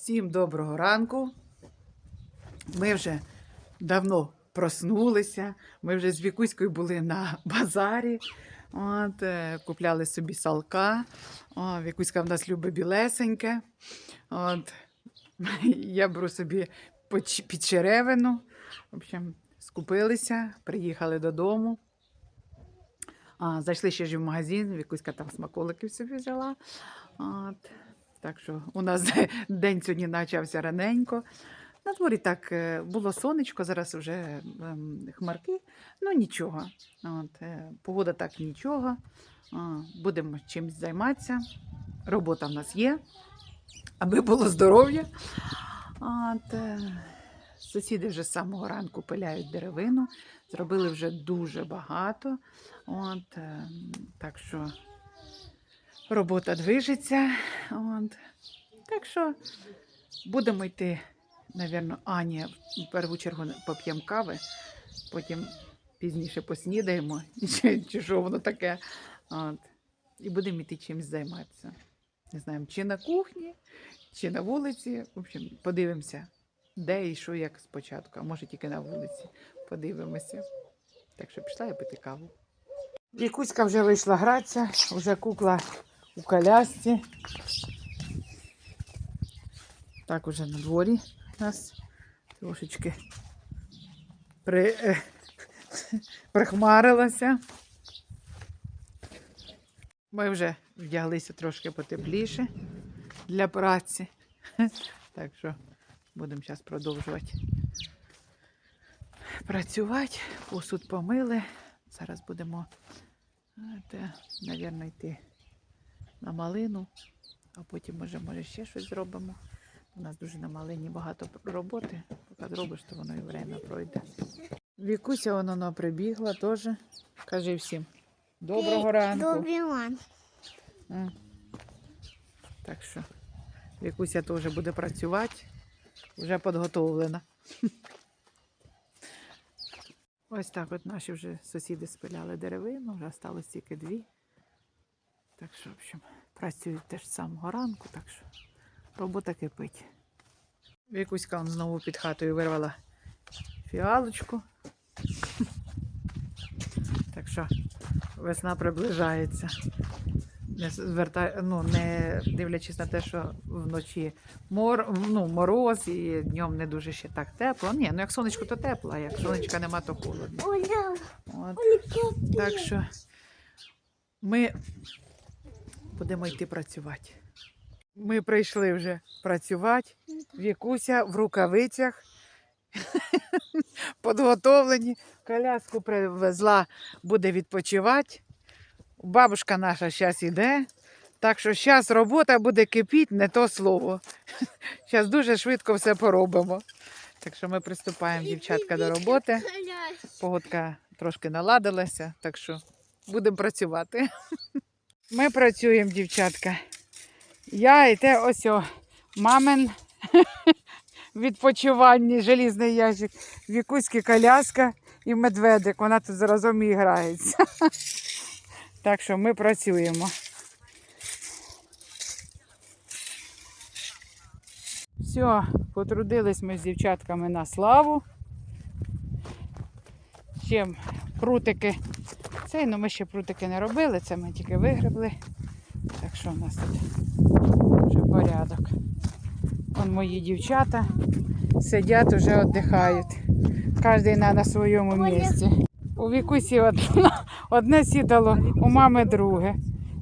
Всім доброго ранку. Ми вже давно проснулися. Ми вже з Вікуською були на базарі. От, е, купляли собі салка. О, Вікуська в нас любить білесеньке. От, я беру собі підчеревину. В общем, скупилися, приїхали додому. А, зайшли ще ж в магазин, Вікуська там смаколиків собі взяла. От. Так що у нас день сьогодні почався раненько. На дворі так е, було сонечко, зараз вже ем, хмарки. Ну нічого. От, е, погода так нічого. Будемо чимось займатися. Робота в нас є, аби було здоров'я. От, е, сусіди вже з самого ранку пиляють деревину. Зробили вже дуже багато. От, е, так що робота движеться. От. Так що будемо йти, напевно, Аня в першу чергу поп'ємо кави, потім пізніше поснідаємо, чи, чи що воно таке. От. І будемо йти чимось займатися. Не знаємо, чи на кухні, чи на вулиці. В общем, подивимося, де і що, як спочатку, а може тільки на вулиці. Подивимося. Так що пішла я пити каву. Вікуська вже вийшла гратися, вже кукла у колясці. Так, уже на дворі нас трошечки при, е, прихмарилося. Ми вже вдяглися трошки потепліше для праці. Так що будемо зараз продовжувати працювати. Посуд помили. Зараз будемо, мабуть, йти на малину, а потім, може, може, ще щось зробимо. У нас дуже на малині багато роботи. Поки зробиш, то воно і время пройде. Вікуся воно воно прибігла теж. Кажи всім. Доброго ранку. Добрий ранок. М. Так що Вікуся теж буде працювати, вже підготовлена. Ось так от наші вже сусіди спиляли деревину, вже залишилось тільки дві. Так що, в общем, працюють теж з самого ранку, так що робота кипить. Вікуська он знову під хатою вирвала фіалочку. Так що весна приближається. Не звертай, ну, не дивлячись на те, що вночі мор, ну, мороз і днем не дуже ще так тепло. Ні, ну як сонечко, то тепло, а як сонечка нема, то холодно. От. Так що ми будемо йти працювати. Ми прийшли вже працювати. Вікуся в рукавицях. Підготовлені. Коляску привезла, буде відпочивати. Бабушка наша зараз йде. Так що зараз робота буде кипіти, не то слово. Зараз дуже швидко все поробимо. Так що ми приступаємо, дівчатка, до роботи. Погодка трошки наладилася, так що будемо працювати. Ми працюємо, дівчатка. Я і те ось о, мамин відпочивання, желізний ящик, вікуська коляска і медведик. Вона тут разом і грається. Так що ми працюємо. Все, потрудились ми з дівчатками на славу. Чим прутики. Цей, ну ми ще прутики не робили, це ми тільки вигребли. Так що у нас тут вже порядок. Вон мої дівчата сидять, уже віддихають. Кожен на, на своєму місці. У вікусі одне, одне сідало, у мами друге.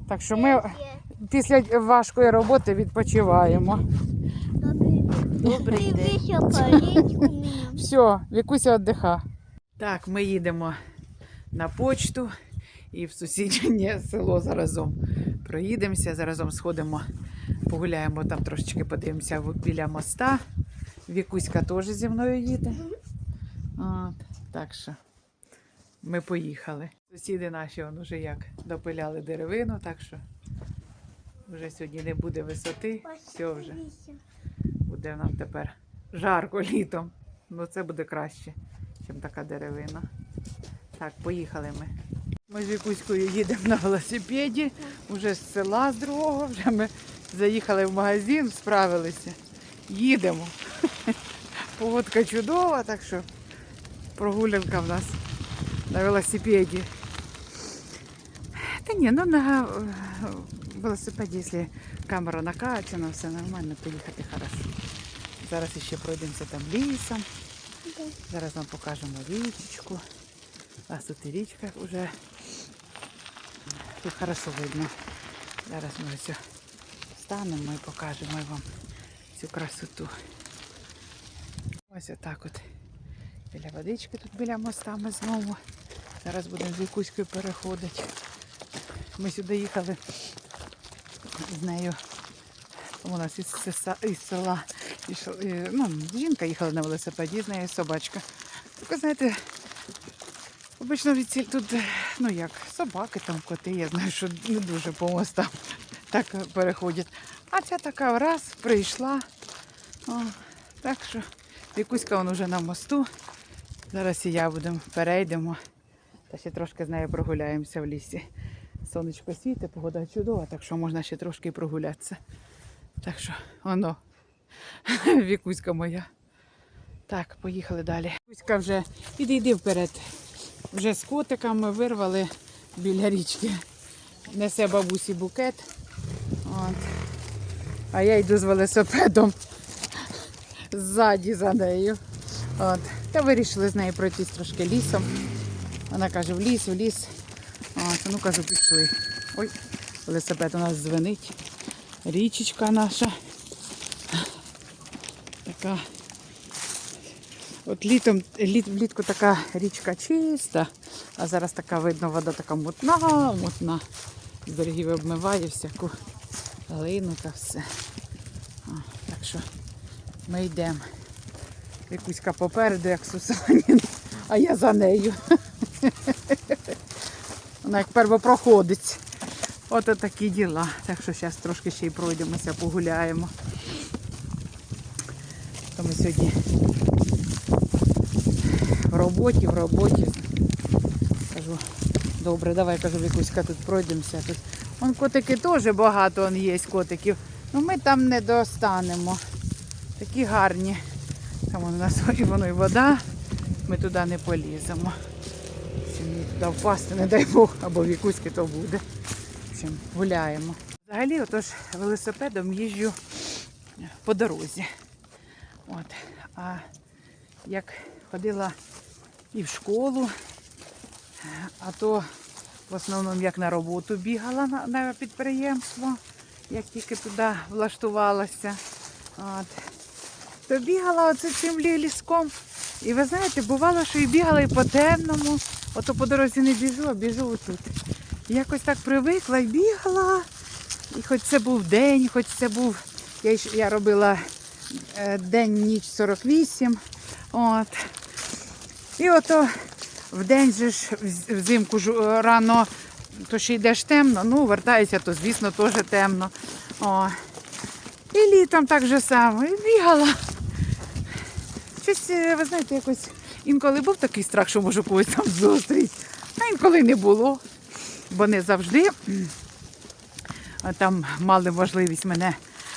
Так що ми після важкої роботи відпочиваємо. Добрий день. Все, Вікуся віддиха. Так, ми їдемо на почту і в сусіднє село заразом проїдемося. Заразом сходимо, погуляємо там трошечки, подивимося біля моста. Вікуська теж зі мною їде. От, так що ми поїхали. Сусіди наші он уже як допиляли деревину, так що вже сьогодні не буде висоти. Все вже буде нам тепер жарко літом. Ну це буде краще, ніж така деревина. Так, поїхали ми. Ми з Вікуською їдемо на велосипеді, вже з села з другого, вже ми заїхали в магазин, справилися. їдемо. Погодка чудова, так що прогулянка в нас на велосипеді. Та ні, ну на е, велосипеді, якщо камера накачана, все нормально, поїхати хорошо. Зараз ще пройдемося там лісом. Зараз вам покажемо річечку. У нас тут і річка вже. Тут хорошо видно. Зараз ми ось станемо і покажемо вам цю красоту. Ось отак от. Біля водички тут біля моста ми знову. Зараз будемо з Вікуською переходити. Ми сюди їхали з нею. У нас із, із села ну, жінка їхала на велосипеді, з нею собачка. Тільки, знаєте, обично від ці- тут, ну як, собаки там, коти, я знаю, що не дуже по мостам так переходять. А ця така раз прийшла. О, так що Вікуська вон уже на мосту. Зараз і я будемо перейдемо. Та ще трошки з нею прогуляємося в лісі. Сонечко світить, погода чудова, так що можна ще трошки прогулятися. Так що, воно, Вікуська моя. Так, поїхали далі. Вікуська вже, іди, йди вперед. Вже з котиками вирвали біля річки. Несе бабусі букет. От. А я йду з велосипедом ззаді за нею. От. Та вирішили з нею пройтись трошки лісом. Вона каже, в ліс, в ліс. От, ну кажу, пішли. Ой, велосипед у нас дзвенить. Річечка наша. Така. От літом, літ, влітку така річка чиста, а зараз така видно, вода така мутна, мутна. З берегів обмиває всяку глину та все. О, так що ми йдемо. Якуська попереду, як Сусанін, а я за нею. Вона як первопроходець. Ото такі діла. Так що зараз трошки ще й пройдемося, погуляємо. То ми сьогодні роботі, в роботі. Кажу, добре, давай кажу, Вікуська, тут пройдемося. Тут. Вон котики теж багато он є котиків. Ну ми там не достанемо. Такі гарні. Там у нас і воно і вода. Ми туди не поліземо. Мені туди впасти, не дай Бог, або вікуськи то буде. В гуляємо. Взагалі, отож, велосипедом їжджу по дорозі. От. А як ходила і в школу, а то в основному як на роботу бігала на, на підприємство, як тільки туди влаштувалася. От. То бігала оце цим лі- ліском. І ви знаєте, бувало, що і бігала і по темному. Ото по дорозі не біжу, а біжу отут. Якось так привикла і бігала. І хоч це був день, хоч це був. Я, я робила е, день, ніч 48. От. І ото в день же ж взимку ж е, рано, то ще йдеш темно, ну вертаюся, то звісно теж темно. О. І літом так же само. І бігала. Щось, е, ви знаєте, якось інколи був такий страх, що можу когось там зустріти, а інколи не було. Бо не завжди там мали можливість мене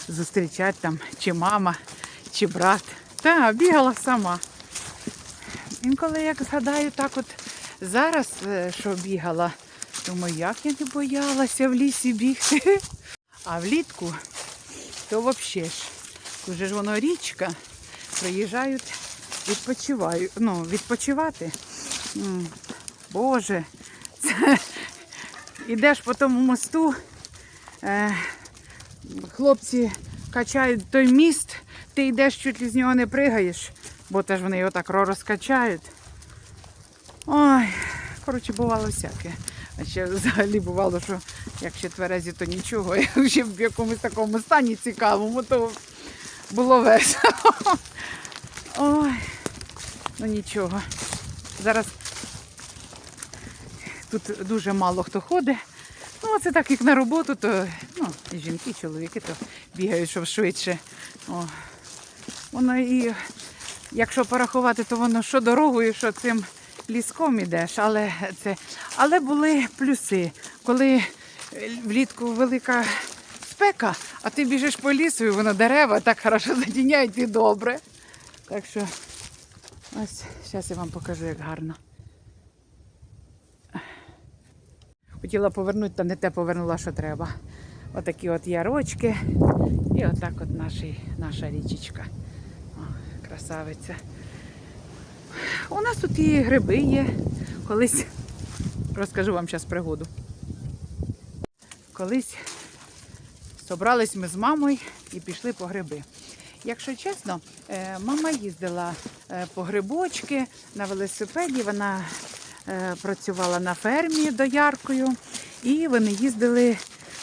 зустрічати, там, чи мама, чи брат. Та бігала сама. Інколи як згадаю, так от зараз, е, що бігала, думаю, як я не боялася в лісі бігти. А влітку то взагалі ж, вже ж воно річка, приїжджають, відпочивають, ну, відпочивати. Боже, це ідеш по тому мосту, е, хлопці качають той міст, ти йдеш, чуть ли з нього не пригаєш, бо теж вони його так розкачають. Ой, коротше, бувало всяке. А ще взагалі бувало, що як ще тверезі, то нічого. Якщо в якомусь такому стані цікавому, то було весело. Ой, ну нічого. Зараз тут дуже мало хто ходить. Ну, це так як на роботу, то ну, і жінки, і чоловіки то бігають, щоб швидше. О. Воно і якщо порахувати, то воно що дорогою, що цим ліском ідеш, але це. Але були плюси. Коли е, влітку велика спека, а ти біжиш по лісу, і воно дерева так хорошо затіняють і добре. Так що ось зараз я вам покажу, як гарно. Хотіла повернути, та не те повернула, що треба. Отакі от ярочки. І отак от наші, наша річечка. Красавиця. У нас тут і гриби є. Колись розкажу вам зараз пригоду. Колись собрались ми з мамою і пішли по гриби. Якщо чесно, е, мама їздила е, по грибочки на велосипеді. Вона е, працювала на фермі дояркою, і вони їздили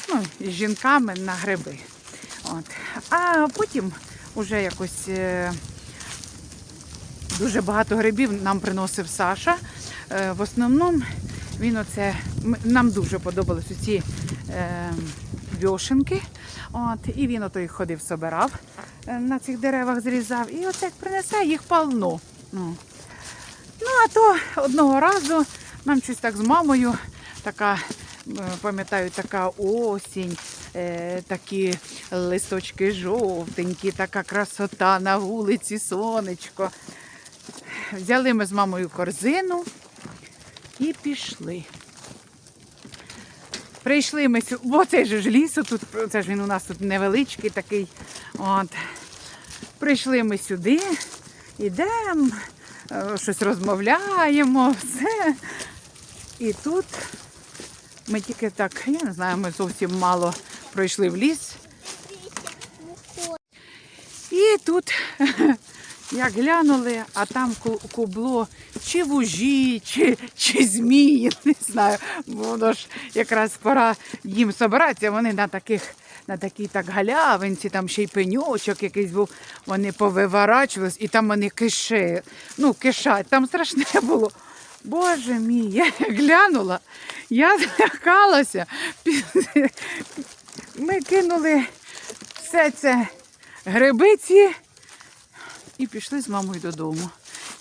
ну, з жінками на гриби. От. А потім уже якось дуже багато грибів нам приносив Саша. Е, В основному він оце нам дуже подобалися ці е, вьошинки. От, і він ото їх ходив, собирав е, на цих деревах, зрізав. І от як принесе їх полно. Ну. ну, а то одного разу нам щось так з мамою така. Пам'ятаю, така осінь, е, такі листочки жовтенькі, така красота на вулиці, сонечко. Взяли ми з мамою корзину і пішли. Прийшли ми сюди, бо це ж лісу, тут, це ж він у нас тут невеличкий такий. От. Прийшли ми сюди, йдемо, е, щось розмовляємо, все. І тут ми тільки так, я не знаю, ми зовсім мало пройшли в ліс. І тут, як глянули, а там кубло чи вужі, чи, чи змії, не знаю. Воно ж якраз пора їм собиратися. Вони на таких, на такій так галявинці, там ще й пеньочок якийсь був. Вони повиворачувались, і там вони киши, ну, кишать. Там страшне було. Боже мій, я глянула, я злякалася. Ми кинули все це грибиці і пішли з мамою додому.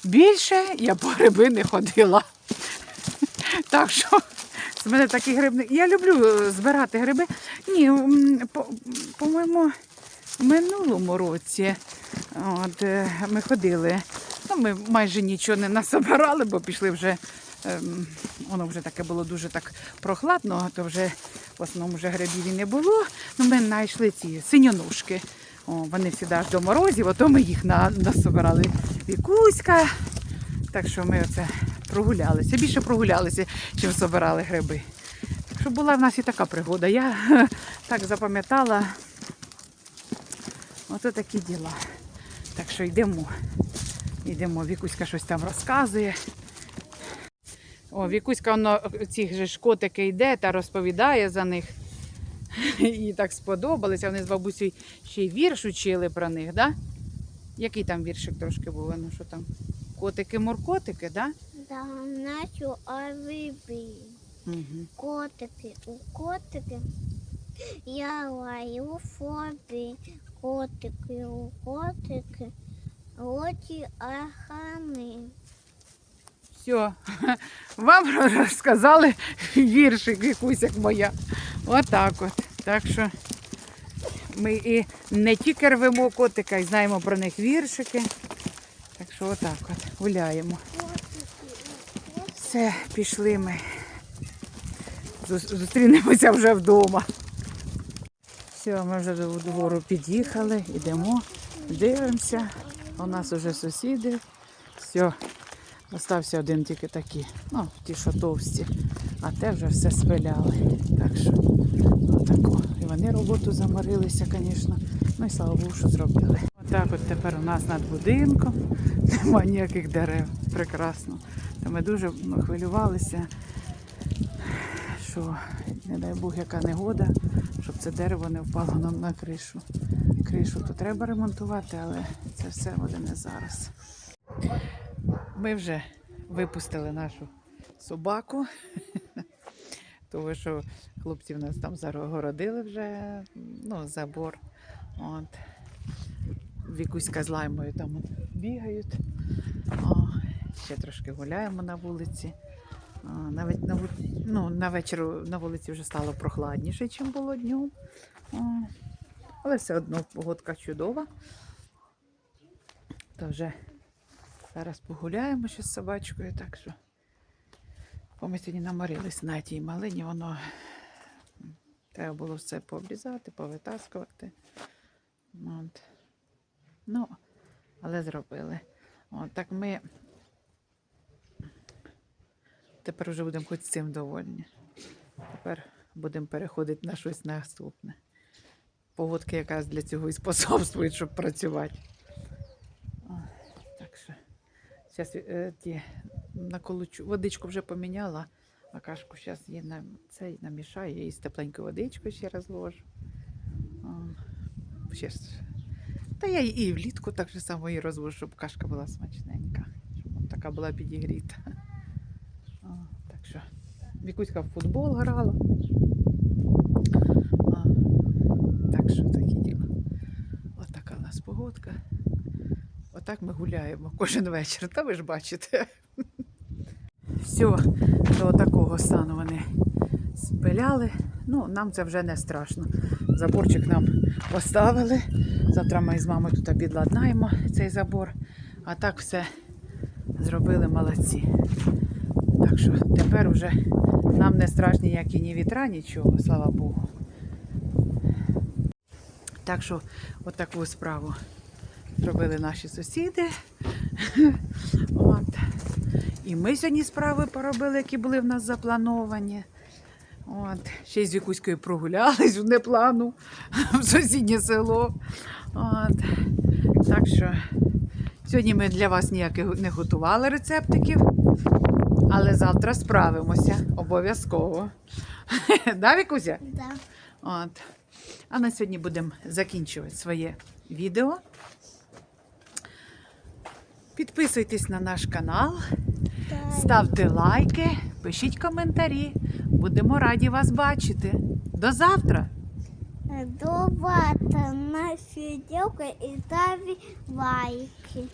Більше я по гриби не ходила. Так що з мене такі грибни. Я люблю е, збирати гриби. Ні, по-моєму, в минулому році от, е, ми ходили. Ну, ми майже нічого не насобирали, бо пішли вже. ем, Воно вже таке було дуже так прохладно, то вже в основному вже грибів і не було. Ну, ми знайшли ці синьоножки. О, вони всі аж до морозів, ото ми їх на, насобирали вікуська. Так що ми оце прогулялися. Більше прогулялися, чим собирали гриби. Так що була в нас і така пригода. Я так запам'ятала. Ото такі діла. Так що йдемо. Йдемо. Вікуська щось там розказує. О, Вікуська воно ці же ж котики йде та розповідає за них. Їй так сподобалося. Вони з бабусею ще й вірш учили про них, да? Який там віршик трошки був? Ну що там? Котики-муркотики, да? Да, начу ориби. Угу. Котики, у котики. Я лаю фобі. Котики, у котики. Оті архани. Все. Вам розказали віршик якусь як моя. Отак от. Так що ми і не тільки рвемо котика, і знаємо про них віршики. Так що отак от гуляємо. Все, пішли ми. Зустрінемося вже вдома. Все, ми вже до двору під'їхали, йдемо, дивимося. У нас вже сусіди. Все, Остався один тільки такий, ну, ті, що товсті, а те вже все спиляли. Так що, отако. Вони роботу заморилися, звісно. Ну і слава Богу, що зробили. Отак от тепер у нас над будинком немає ніяких дерев. Прекрасно. Та ми дуже ну, хвилювалися, що, не дай Бог, яка негода, щоб це дерево не впало нам на кришу. Кришу то треба ремонтувати, але це все буде не зараз. Ми вже випустили нашу собаку, тому що хлопці в нас там загородили вже ну, забор. От. Вікуська з лаймою там бігають. О, ще трошки гуляємо на вулиці. А, навіть на, ну, на вечір на вулиці вже стало прохладніше, ніж було днем. А, але все одно погодка чудова. То вже зараз погуляємо ще з собачкою, так що. Бо ми сьогодні наморились на тій малині, воно треба було все пообрізати, повитаскувати. От. Ну, але зробили. От, так ми тепер вже будемо хоч з цим довольні. Тепер будемо переходити на щось наступне. Погодки якраз для цього і способствують, щоб працювати. Так що, зараз е, ті наколочу. Водичку вже поміняла, а кашку зараз її на цей намішаю і з тепленькою водичкою ще розложу. О, ще. Та я і влітку так же само її розвожу, щоб кашка була смачненька, щоб така була підігріта. О, так що Вікуська в футбол грала. А, так що такі діла. Отака у нас погодка. Отак ми гуляємо кожен вечір, та ви ж бачите. Все, до такого стану вони спиляли. Ну, нам це вже не страшно. Заборчик нам поставили. Завтра ми з мамою тут підладнаємо цей забор. А так все зробили молодці. Так що тепер вже нам не страшні ніякі ні вітра, нічого, слава Богу. Так що отаку справу зробили наші сусіди. От. І ми сьогодні справи поробили, які були в нас заплановані. От. Ще й з Вікуською прогулялись в неплану в сусіднє село. От. Так що сьогодні ми для вас ніяких не готували рецептиків, але завтра справимося обов'язково. Да, Вікуся? Да. От. А на сьогодні будемо закінчувати своє відео. Підписуйтесь на наш канал. Ставте лайки, пишіть коментарі. Будемо раді вас бачити. До завтра! До завтра на сиделка и ставь лайки.